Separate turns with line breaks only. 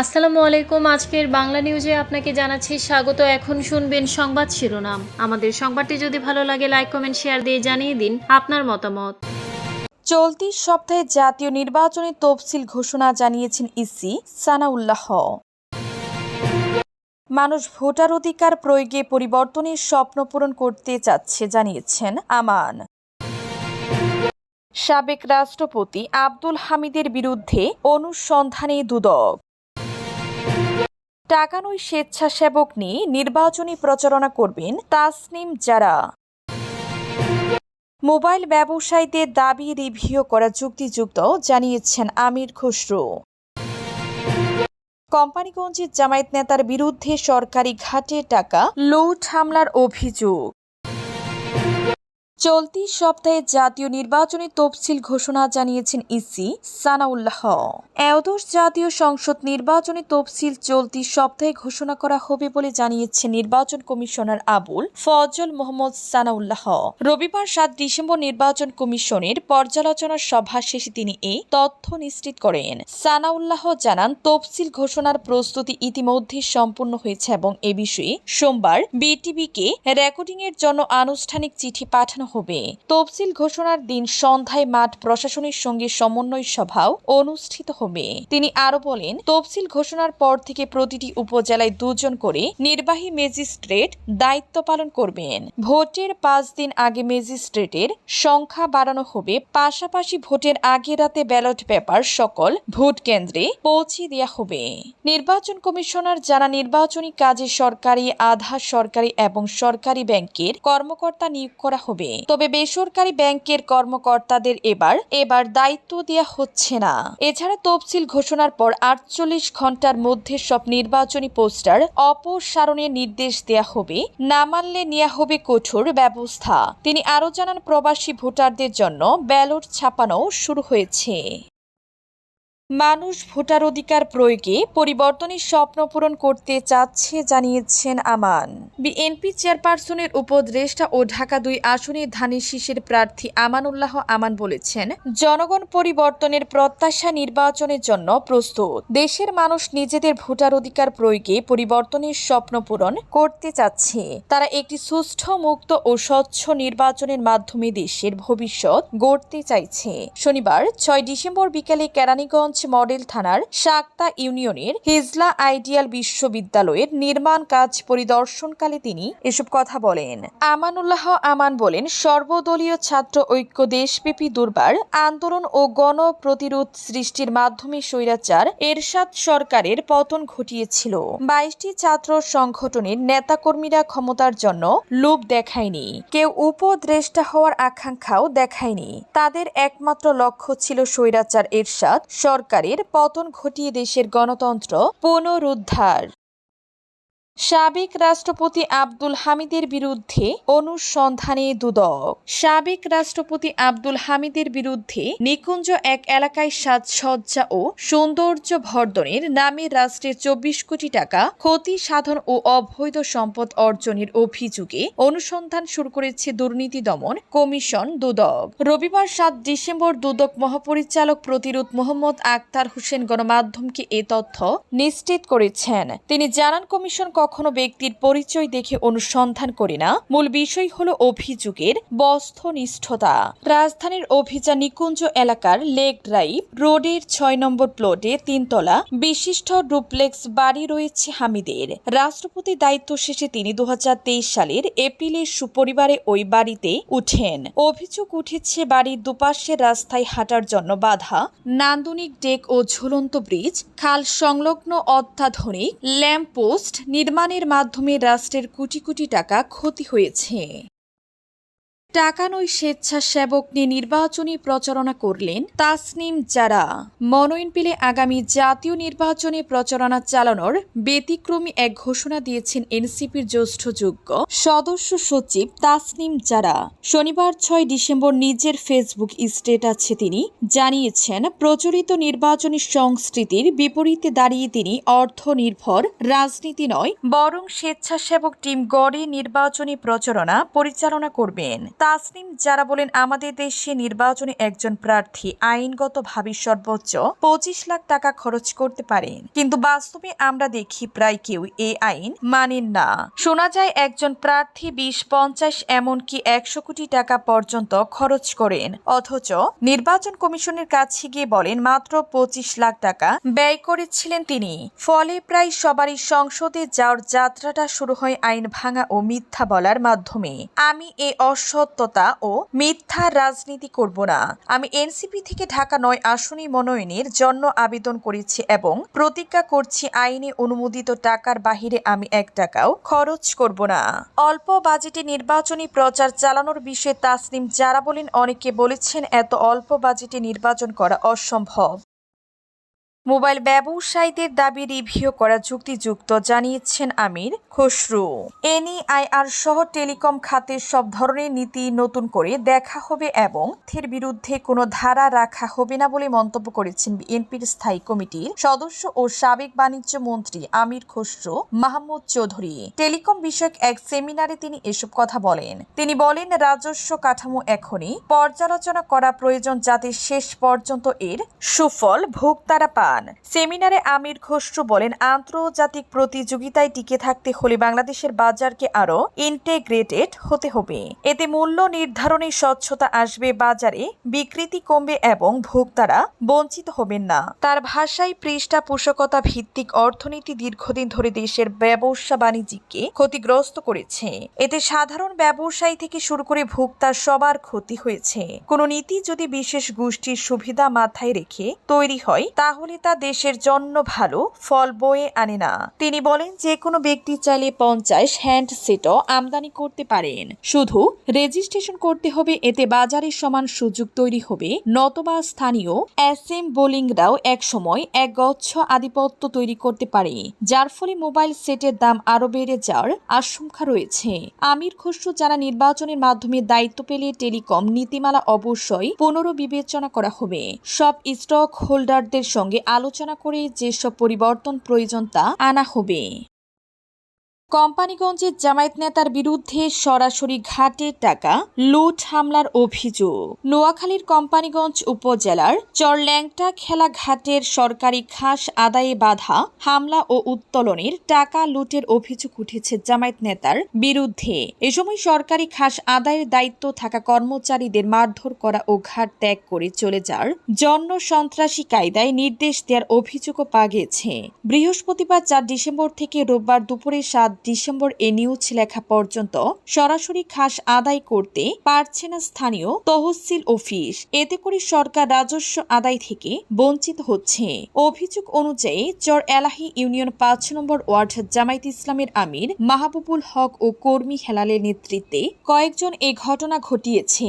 আসসালামু আলাইকুম। আজকের বাংলা নিউজে আপনাকে জানাচ্ছি স্বাগত। এখন শুনবেন সংবাদ শিরোনাম। আমাদের সংবাদটি যদি ভালো লাগে লাইক কমেন্ট শেয়ার দিয়ে জানিয়ে দিন আপনার মতামত।
চলতি সপ্তাহে জাতীয় নির্বাচনী তফসিল ঘোষণা জানিয়েছেন ইসি সানাউল্লাহ। মানুষ ভোটার অধিকার প্রয়োগে পরিবর্তনের স্বপ্ন পূরণ করতে চাচ্ছে, জানিয়েছেন আমান। সাবেক রাষ্ট্রপতি আব্দুল হামিদের বিরুদ্ধে অনুসন্ধানে দুদক। টাকানই স্বেচ্ছাসেবক নিয়ে নির্বাচনী প্রচারণা করবেন তাসনিম যারা মোবাইল ব্যবসায়ীদের দাবি রিভিউ করা যুক্তিযুক্ত, জানিয়েছেন আমির খসরু। কোম্পানিগঞ্জের জামায়াত নেতার বিরুদ্ধে সরকারি ঘাটে টাকা, লুট হামলার অভিযোগ। চলতি সপ্তাহে জাতীয় নির্বাচনী তফসিল ঘোষণা জানিয়েছেন ইসি সানাউল্লাহ। এওদোস জাতীয় সংসদ নির্বাচনী তফসিল চলতি সপ্তাহে ঘোষণা করা হবে বলে জানিয়েছে নির্বাচন কমিশনার আবুল ফজল মোহাম্মদ সানাউল্লাহ। রবিবার সাত ডিসেম্বর নির্বাচন কমিশনের পর্যালোচনা সভা শেষে তিনি এই তথ্য নিশ্চিত করেন। সানাউল্লাহ জানান, তফসিল ঘোষণার প্রস্তুতি ইতিমধ্যে সম্পূর্ণ হয়েছে এবং এ বিষয়ে সোমবার বিটিভিকে রেকর্ডিং এর জন্য আনুষ্ঠানিক চিঠি পাঠানো হবে। তফসিল ঘোষণার দিন সন্ধ্যায় মাঠ প্রশাসনের সঙ্গে সমন্বয় সভাও অনুষ্ঠিত হবে। তিনি আরও বলেন, তফসিল ঘোষণার পর থেকে প্রতিটি উপজেলায় দুজন করে নির্বাহী ম্যাজিস্ট্রেট দায়িত্ব পালন করবেন। ভোটের পাঁচ দিন আগে ম্যাজিস্ট্রেটের সংখ্যা বাড়ানো হবে। পাশাপাশি ভোটের আগে রাতে ব্যালট পেপার সকল ভোট কেন্দ্রে পৌঁছে দেওয়া হবে। নির্বাচন কমিশনার যারা নির্বাচনী কাজে সরকারি, আধা সরকারি এবং সরকারি ব্যাংকের কর্মকর্তা নিয়োগ করা হবে। তবে বেসরকারি ব্যাংকের কর্মকর্তাদের এবার এবার দায়িত্ব দেওয়া হচ্ছে না। এছাড়া তফসিল ঘোষণার পর আটচল্লিশ ঘণ্টার মধ্যে সব নির্বাচনী পোস্টার অপসারণের নির্দেশ দেয়া হবে, না মানলে নেওয়া হবে কঠোর ব্যবস্থা। তিনি আরও জানান, প্রবাসী ভোটারদের জন্য ব্যালট ছাপানো শুরু হয়েছে। মানুষ ভোটার অধিকার প্রয়োগে পরিবর্তনের স্বপ্ন পূরণ করতে চাচ্ছে, জানিয়েছেন আমান। বিএনপি চেয়ারপারসনের উপদেষ্টা ও ঢাকা দুই আসনে ধানের শীষের প্রার্থী আমানুল্লাহ আমান বলেছেন, জনগণ পরিবর্তনের প্রত্যাশা নির্বাচনের জন্য প্রস্তুত। দেশের মানুষ নিজেদের ভোটার অধিকার প্রয়োগে পরিবর্তনের স্বপ্ন পূরণ করতে চাচ্ছে। তারা একটি সুষ্ঠু, মুক্ত ও স্বচ্ছ নির্বাচনের মাধ্যমে দেশের ভবিষ্যৎ গড়তে চাইছে। শনিবার, ছয় ডিসেম্বর বিকেলে কেরানীগঞ্জ মডেল থানার সাক্তা ইউনিয়নের হিজলা আইডিয়াল বিশ্ববিদ্যালয়ের নির্মাণ কাজ পরিদর্শনকালে তিনি এসব কথা বলেন। আমানুল্লাহ আমান বলেন, সর্বদলীয় ছাত্র ঐক্য দেশব্যাপী দুর্বার, আন্দোলন ও গণ প্রতিরোধ সৃষ্টির মাধ্যমে স্বৈরাচার এরশাদ সরকারের পতন ঘটিয়েছিল। বাইশটি ছাত্র সংগঠনের নেতাকর্মীরা ক্ষমতার জন্য লোভ দেখায়নি। কেউ উপদ্রেষ্টা হওয়ার আকাঙ্ক্ষাও দেখায়নি। তাদের একমাত্র লক্ষ্য ছিল স্বৈরাচার এরশাদ সরকারের পতন ঘটিয়ে দেশের গণতন্ত্র পুনরুদ্ধার। সাবেক রাষ্ট্রপতি আব্দুল হামিদের বিরুদ্ধে অনুসন্ধানে দুদক। সাবেক রাষ্ট্রপতি আব্দুল হামিদের বিরুদ্ধে নিকুঞ্জ এক এলাকায় সাজসজ্জা ও সৌন্দর্য বর্ধনের নামে রাষ্ট্রের চব্বিশ কোটি টাকা ক্ষতি সাধন ও অবৈধ সম্পদ অর্জনের অভিযোগে অনুসন্ধান শুরু করেছে দুর্নীতি দমন কমিশন দুদক। রবিবার সাত ডিসেম্বর দুদক মহাপরিচালক প্রতিরোধ মোহাম্মদ আক্তার হোসেন গণমাধ্যমকে এ তথ্য নিশ্চিত করেছেন। তিনি জানান, কমিশন কখনো ব্যক্তির পরিচয় দেখে অনুসন্ধান করে না। মূল বিষয় হল অভিযোগের বস্তনিষ্ঠতা রাজধানীর অভিযান নিকুঞ্জ এলাকার লেক ড্রাইভ রোডের ছয় নম্বর প্লটে তিনতলা বিশিষ্ট ডুপ্লেক্স বাড়ি রয়েছে হামিদের। রাষ্ট্রপতি দায়িত্ব শেষে তিনি দু হাজার তেইশ সালের এপ্রিলে সুপরিবারে ওই বাড়িতে উঠেন। অভিযোগ উঠেছে বাড়ির দুপাশে রাস্তায় হাঁটার জন্য বাধা, নান্দনিক ডেক ও ঝুলন্ত ব্রিজ, খাল সংলগ্ন অত্যাধুনিক ল্যাম্পপোস্ট নির্মাণের মাধ্যমে রাষ্ট্রের কোটি কোটি টাকা ক্ষতি হয়েছে। টাকানই স্বেচ্ছাসেবক নিয়ে নির্বাচনী প্রচারণা করলেন তাসনিম যারা মনোনয়ন পেলে আগামী জাতীয় নির্বাচনে প্রচারণা চালানোর ব্যতিক্রমী এক ঘোষণা দিয়েছেন এনসিপির জ্যেষ্ঠ যোগ্য সদস্য সচিব তাসনিম যারা শনিবার ছয় ডিসেম্বর নিজের ফেসবুক স্টেটাসে তিনি জানিয়েছেন, প্রচলিত নির্বাচনী সংস্কৃতির বিপরীতে দাঁড়িয়ে তিনি অর্থ নির্ভর রাজনীতি নয়, বরং স্বেচ্ছাসেবক টিম গড়ে নির্বাচনী প্রচারণা পরিচালনা করবেন। তাসনিম যারা বলেন, আমাদের দেশে নির্বাচনে একজন প্রার্থী আইনগতভাবে সর্বোচ্চ পঁচিশ লাখ টাকা খরচ করতে পারেন। কিন্তু বাস্তবে আমরা দেখি প্রায় কেউ এই আইন মানেন না। শোনা যায়, একজন প্রার্থী বিশ, পঞ্চাশ, এমনকি একশো কোটি টাকা পর্যন্ত খরচ করেন। অথচ নির্বাচন কমিশনের কাছে গিয়ে বলেন, মাত্র পঁচিশ লাখ টাকা ব্যয় করেছিলেন তিনি। ফলে প্রায় সবারই সংসদে যাওয়ার যাত্রাটা শুরু হয় আইন ভাঙা ও মিথ্যা বলার মাধ্যমে। আমি এ অসত্যতা ও মিথ্যা রাজনীতি করব না। আমি এনসিপি থেকে ঢাকা নয় আসনী মনোনয়নের জন্য আবেদন করেছি এবং প্রতিজ্ঞা করছি আইনে অনুমোদিত টাকার বাহিরে আমি এক টাকাও খরচ করব না। অল্প বাজেটে নির্বাচনী প্রচার চালানোর বিষয়ে তাসনিম যারা বলেন, অনেকে বলেছেন এত অল্প বাজেটে নির্বাচন করা অসম্ভব। মোবাইল ব্যবসায়ীদের দাবি রিভিউ করা যুক্তিযুক্ত, জানিয়েছেন আমির খসরু। এনইআইআর সহ টেলিকম খাতের সব ধরনের নীতি নতুন করে দেখা হবে এবং এর বিরুদ্ধে কোনো ধারা রাখা হবে না বলে মন্তব্য করেছেন বিএনপির স্থায়ী কমিটির সদস্য ও সাবেক বাণিজ্য মন্ত্রী আমির খসরু মাহমুদ চৌধুরী। টেলিকম বিষয়ক এক সেমিনারে তিনি এসব কথা বলেন। তিনি বলেন, রাজস্ব কাঠামো এখনই পর্যালোচনা করা প্রয়োজন যাতে শেষ পর্যন্ত এর সুফল ভোক্তারা পান সেমিনারে আমির খসরু বলেন, আন্তর্জাতিক প্রতিযোগিতায় টিকে থাকতে হলে বাংলাদেশের বাজারকে আরও ইন্টেগ্রেটেড হতে হবে। এতে মূল্য নির্ধারণে স্বচ্ছতা আসবে বাজারে বিকৃতি কমবে এবং ভোক্তারা বঞ্চিত হবেন না। তার ভাষায় পৃষ্ঠপোষকতা ভিত্তিক অর্থনীতি দীর্ঘদিন ধরে দেশের ব্যবসা বাণিজ্যকে ক্ষতিগ্রস্ত করেছে। এতে সাধারণ ব্যবসায়ী থেকে শুরু করে ভোক্তা সবার ক্ষতি হয়েছে। কোনো নীতি যদি বিশেষ গোষ্ঠীর সুবিধা মাথায় রেখে তৈরি হয়, তাহলে তা দেশের জন্য ভালো, ফল বয়ে আনে না। তিনি বলেন যে কোনো ব্যক্তি চাইলে পঞ্চাশ হ্যান্ডসেটও আমদানি করতে পারেন। শুধু রেজিস্ট্রেশন করতে হবে, এতে বাজারের সমান সুযোগ তৈরি হবে। নতবা স্থানীয় অ্যাসেম্বলিংরাও একসময় এক গচ্ছ আধিপত্য তৈরি করতে পারে, যার ফলে মোবাইল সেটের দাম আরও বেড়ে যাওয়ার আশঙ্কা রয়েছে। আমির খসরু যারা নির্বাচনের মাধ্যমে দায়িত্ব পেলে টেলিকম নীতিমালা অবশ্যই পুনর্বিবেচনা করা হবে। সব স্টক হোল্ডারদের সঙ্গে আলোচনা করে যেসব পরিবর্তন প্রয়োজন তা আনা হবে। কোম্পানিগঞ্জের জামায়াত নেতার বিরুদ্ধে সরাসরি ঘাটে টাকা, লুট হামলার অভিযোগ। নোয়াখালীর কোম্পানিগঞ্জ উপজেলার চরল্যাংটা খেলা ঘাটের সরকারি খাস আদায়ে বাধা, হামলা ও উত্তোলনের টাকা লুটের অভিযোগ উঠেছে জামায়াত নেতার বিরুদ্ধে। এ সময় সরকারি খাস আদায়ের দায়িত্ব থাকা কর্মচারীদের মারধর করা ও ঘাট ত্যাগ করে চলে যাওয়ার জন্য সন্ত্রাসী কায়দায় নির্দেশ দেওয়ার অভিযোগও পাওয়া গেছে। বৃহস্পতিবার চার ডিসেম্বর থেকে রোববার দুপুরে সাত ডিসেম্বর এ নিউজ লেখা পর্যন্ত সরাসরি খাস আদায় করতে পারছে না স্থানীয় তহসিল অফিস। এতে করে সরকার রাজস্ব আদায় থেকে বঞ্চিত হচ্ছে। অভিযোগ অনুযায়ী চর এলাহি ইউনিয়ন পাঁচ নম্বর ওয়ার্ড জামায়াত ইসলামের আমির মাহবুবুল হক ও কর্মী হেলালের নেতৃত্বে কয়েকজন এ ঘটনা ঘটিয়েছে।